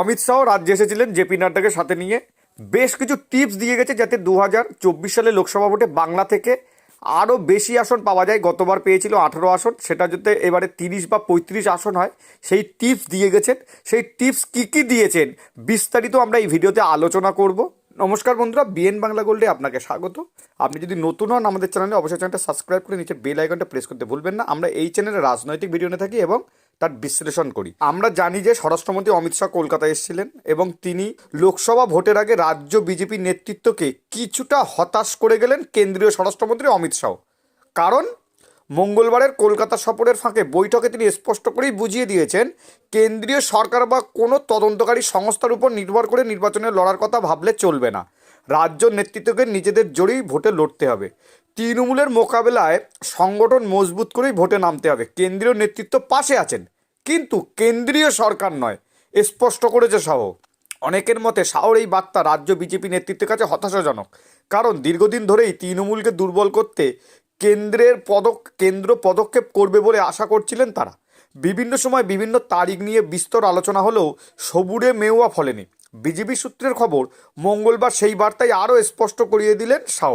অমিত শাহ রাজ্যে এসেছিলেন জেপি নাড্ডাকে সাথে নিয়ে। বেশ কিছু টিপস দিয়ে গেছে যাতে দু হাজার চব্বিশ সালে লোকসভা ভোটে বাংলা থেকে আরও বেশি আসন পাওয়া যায়। গতবার পেয়েছিল আঠেরো আসন, সেটা যাতে এবারে তিরিশ বা পঁয়ত্রিশ আসন হয়, সেই টিপস দিয়ে গেছেন। সেই টিপস কী কী দিয়েছেন, বিস্তারিত আমরা এই ভিডিওতে আলোচনা করব। নমস্কার বন্ধুরা, বিএন বাংলা গোল্ডে আপনাকে স্বাগত। আপনি যদি নতুন হন আমাদের চ্যানেলে, অবশ্যই চ্যানেলটা সাবস্ক্রাইব করে নিচে বেল আইকনটা প্রেস করতে ভুলবেন না। আমরা এই চ্যানেলে রাজনৈতিক ভিডিও নিয়ে থাকি এবং তার বিশ্লেষণ করি। আমরা জানি যে স্বরাষ্ট্রমন্ত্রী অমিত শাহ কলকাতায় এসেছিলেন এবং তিনি লোকসভা ভোটের আগে রাজ্য বিজেপি নেতৃত্বকে কিছুটা হতাশ করে গেলেন কেন্দ্রীয় স্বরাষ্ট্রমন্ত্রী অমিত শাহ। কারণ মঙ্গলবারের কলকাতা সফরের ফাঁকে বৈঠকে তিনি স্পষ্ট করেই বুঝিয়ে দিয়েছেন, কেন্দ্রীয় সরকার বা কোনো তদন্তকারী সংস্থার উপর নির্ভর করে নির্বাচনে লড়ার কথা ভাবলে চলবে না। রাজ্য নেতৃত্বকে নিজেদের জোরেই ভোটে লড়তে হবে। তৃণমূলের মোকাবেলায় সংগঠন মজবুত করেই ভোটে নামতে হবে। কেন্দ্রীয় নেতৃত্ব পাশে আছেন, কিন্তু কেন্দ্রীয় সরকার নয় স্পষ্ট করেছে সহ অনেকের মতে শাহর এই বার্তা রাজ্য বিজেপি নেতৃত্বের কাছে হতাশাজনক, কারণ দীর্ঘদিন ধরেই তৃণমূলকে দুর্বল করতে কেন্দ্রের পদক, কেন্দ্র পদক্ষেপ করবে বলে আশা করছিলেন তারা। বিভিন্ন সময় বিভিন্ন তারিখ নিয়ে বিস্তর আলোচনা হলেও সবুরে মেওয়া ফলেনি। বিজেপি সূত্রের খবর, মঙ্গলবার সেই বার্তায় আরও স্পষ্ট করিয়ে দিলেন শাহ।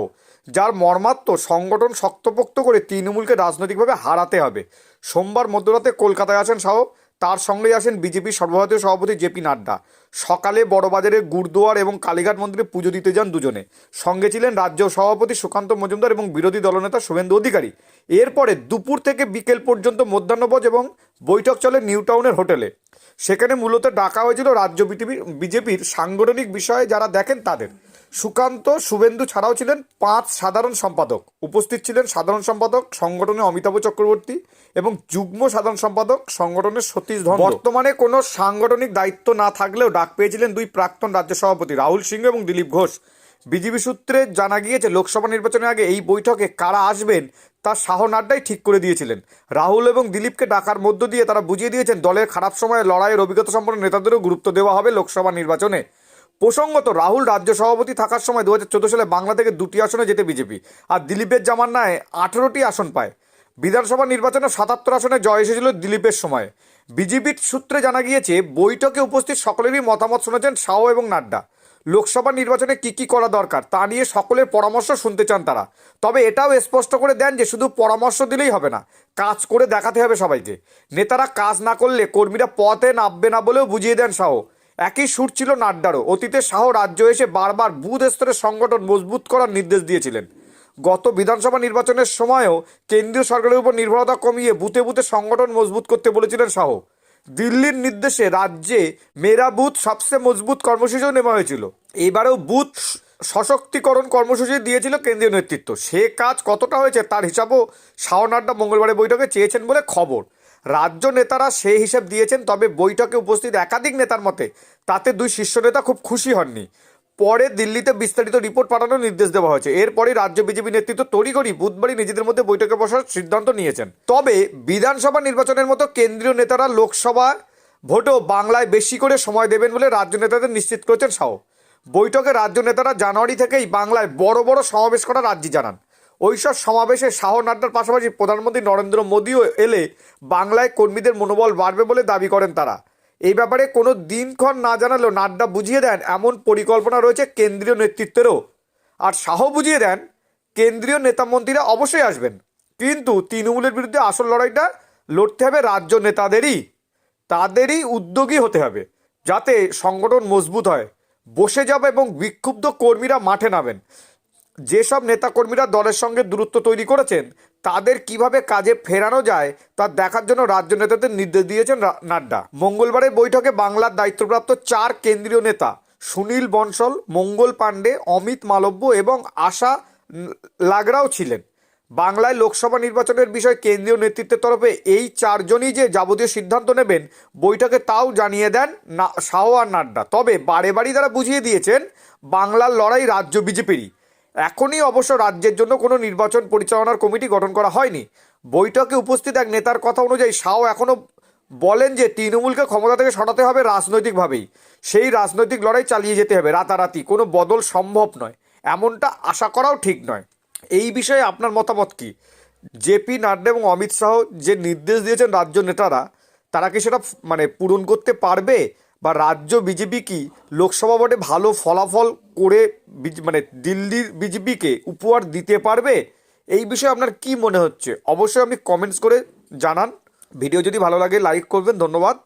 যার মর্মাত্ম সংগঠন শক্তপোক্ত করে তৃণমূলকে রাজনৈতিকভাবে হারাতে হবে। সোমবার মধ্যরাতে কলকাতায় আসেন শাহ। তার সঙ্গেই আসেন বিজেপির সর্বভারতীয় সভাপতি জেপি নাড্ডা। সকালে বড়বাজারে গুরদুয়ার এবং কালীঘাট মন্দিরে পুজো দিতে যান দুজনে। সঙ্গে ছিলেন রাজ্য সভাপতি সুকান্ত মজুমদার এবং বিরোধী দলনেতা শুভেন্দু অধিকারী। এরপরে দুপুর থেকে বিকেল পর্যন্ত মধ্যাহ্নভোজ এবং বৈঠক চলে নিউ টাউনের হোটেলে। সেখানে মূলত ডাকা হয়েছিল রাজ্য বিজেপির বিজেপির সাংগঠনিক বিষয়ে যারা দেখেন তাদের। সুকান্ত শুভেন্দু ছাড়াও ছিলেন পাঁচ সাধারণ সম্পাদক। উপস্থিত ছিলেন সাধারণ সম্পাদক সংগঠনে অমিতাভ চক্রবর্তী এবং যুগ্ম সাধারণ সম্পাদক সংগঠনের সতীশ ধন বর্তমানে কোনো সাংগঠনিক দায়িত্ব না থাকলেও ডাক পেয়েছিলেন দুই প্রাক্তন রাজ্য সভাপতি রাহুল সিংহ এবং দিলীপ ঘোষ। বিজেপি সূত্রে জানা গিয়েছে, লোকসভা নির্বাচনের আগে এই বৈঠকে কারা আসবেন তা শাহ নাড্ডাই ঠিক করে দিয়েছিলেন। রাহুল এবং দিলীপকে ডাকার মধ্য দিয়ে তারা বুঝিয়ে দিয়েছেন, দলের খারাপ সময়ে লড়াইয়ের অভিজ্ঞতা সম্পন্ন নেতাদেরও গুরুত্ব দেওয়া হবে লোকসভা নির্বাচনে। প্রসঙ্গত, রাহুল রাজ্য সভাপতি থাকার সময় দু হাজার চোদ্দ সালে বাংলা থেকে দুটি আসনে যেতে বিজেপি, আর দিলীপের জামান্নায় আঠেরোটি আসন পায়। বিধানসভা নির্বাচনে সাতাত্তর আসনে জয় এসেছিল দিলীপের সময়। বিজেপির সূত্রে জানা গিয়েছে, বৈঠকে উপস্থিত সকলেরই মতামত শুনেছেন শাহ এবং নাড্ডা। লোকসভা নির্বাচনে কি কি করা দরকার তা নিয়ে সকলের পরামর্শ শুনতে চান তারা। তবে এটাও স্পষ্ট করে দেন যে, শুধু পরামর্শ দিলেই হবে না, কাজ করে দেখাতে হবে সবাইকে। নেতারা কাজ না করলে কর্মীরা পথে নামবে না বলেও বুঝিয়ে দেন শাহ একই সুর ছিল নাড্ডারও। অতীতে শাহ রাজ্য এসে বারবার বুথ স্তরের সংগঠন মজবুত করার নির্দেশ দিয়েছিলেন। গত বিধানসভা নির্বাচনের সময়ও কেন্দ্রীয় সরকারের উপর নির্ভরতা কমিয়ে বুথে বুথে সংগঠন মজবুত করতে বলেছিলেন শাহ। দিল্লির নির্দেশে রাজ্যে মেরা বুথ সবচেয়ে মজবুত কর্মসূচিও নেওয়া হয়েছিল। এবারেও বুথ সশক্তিকরণ কর্মসূচি দিয়েছিল কেন্দ্রীয় নেতৃত্ব। সে কাজ কতটা হয়েছে তার হিসাবও শাহ নাড্ডা মঙ্গলবারের বৈঠকে চেয়েছেন বলে খবর। রাজ্য নেতারা সেই হিসেব দিয়েছেন, তবে বৈঠকে উপস্থিত একাধিক নেতার মতে তাতে দুই শীর্ষ নেতা খুব খুশি হননি। পরে দিল্লিতে বিস্তারিত রিপোর্ট পাঠানোর নির্দেশ দেওয়া হয়েছে। এরপরই রাজ্য বিজেপি নেতৃত্ব তড়িঘড়ি বুধবারই নিজেদের মধ্যে বৈঠকে বসার সিদ্ধান্ত নিয়েছেন। তবে বিধানসভা নির্বাচনের মতো কেন্দ্রীয় নেতারা লোকসভা ভোটও বাংলায় বেশি করে সময় দেবেন বলে রাজ্য নেতাদের নিশ্চিত করেছেন শাহ বৈঠকে রাজ্য নেতারা জানুয়ারি থেকেই বাংলায় বড় বড় সমাবেশ করার রাজ্যি জানান। ওইসব সমাবেশে শাহ নাড্ডার পাশাপাশি প্রধানমন্ত্রী নরেন্দ্র মোদীও এলে বাংলায় কর্মীদের মনোবল বাড়বে বলে দাবি করেন তারা। এই ব্যাপারে কোনো দিনক্ষণ না জানালেও নাড্ডা বুঝিয়ে দেন এমন পরিকল্পনা রয়েছে কেন্দ্রীয় নেতৃত্বেরও। আর শাহ বুঝিয়ে দেন, কেন্দ্রীয় নেতামন্ত্রীরা অবশ্যই আসবেন। কিন্তু তৃণমূলের বিরুদ্ধে আসল লড়াইটা লড়তে হবে রাজ্য নেতাদেরই। তাদেরই উদ্যোগী হতে হবে, যাতে সংগঠন মজবুত হয়। বসে যাবে এবং বিক্ষুব্ধ কর্মীরা মাঠে নামেন। যেসব নেতাকর্মীরা দলের সঙ্গে দূরত্ব তৈরি করেছেন, তাদের কীভাবে কাজে ফেরানো যায় তা দেখার জন্য রাজ্য নেতাদের নির্দেশ দিয়েছেন নাড্ডা। মঙ্গলবারের বৈঠকে বাংলার দায়িত্বপ্রাপ্ত চার কেন্দ্রীয় নেতা সুনীল বনসল, মঙ্গল পাণ্ডে, অমিত মালব্য এবং আশা লাগরাও ছিলেন। বাংলায় লোকসভা নির্বাচনের বিষয়ে কেন্দ্রীয় নেতৃত্বের তরফে এই চারজনই যে যাবতীয় সিদ্ধান্ত নেবেন, বৈঠকে তাও জানিয়ে দেন না শাহ আর নাড্ডা। তবে বারে বাড়ি তারা বুঝিয়ে দিয়েছেন, বাংলার লড়াই রাজ্য বিজেপিরই। এখনই অবশ্য রাজ্যের জন্য কোনো নির্বাচন পরিচালনার কমিটি গঠন করা হয়নি। বৈঠকে উপস্থিত এক নেতার কথা অনুযায়ী শাহ এখনও বলেন যে তৃণমূলকে ক্ষমতা থেকে সরাতে হবে রাজনৈতিকভাবেই। সেই রাজনৈতিক লড়াই চালিয়ে যেতে হবে রাতারাতি। কোনো বদল সম্ভব নয়। এমনটা আশা করাও ঠিক নয়। এই বিষয়ে আপনার মতামত কি? জেপি নাড্ডা এবং অমিত শাহ যে নির্দেশ দিয়েছেন রাজ্য নেতারা, তারা কি সেটা মানে পূরণ করতে পারবে? বা রাজ্য বিজেপি কি লোকসভা ভোটে ভালো ফলাফল করে মানে দিল্লির বিজেপিকে উপহার দিতে পারবে? এই বিষয়ে আপনার কি মনে হচ্ছে? অবশ্যই আপনি কমেন্টস করে জানান। ভিডিও যদি ভালো লাগে লাইক করবেন। ধন্যবাদ।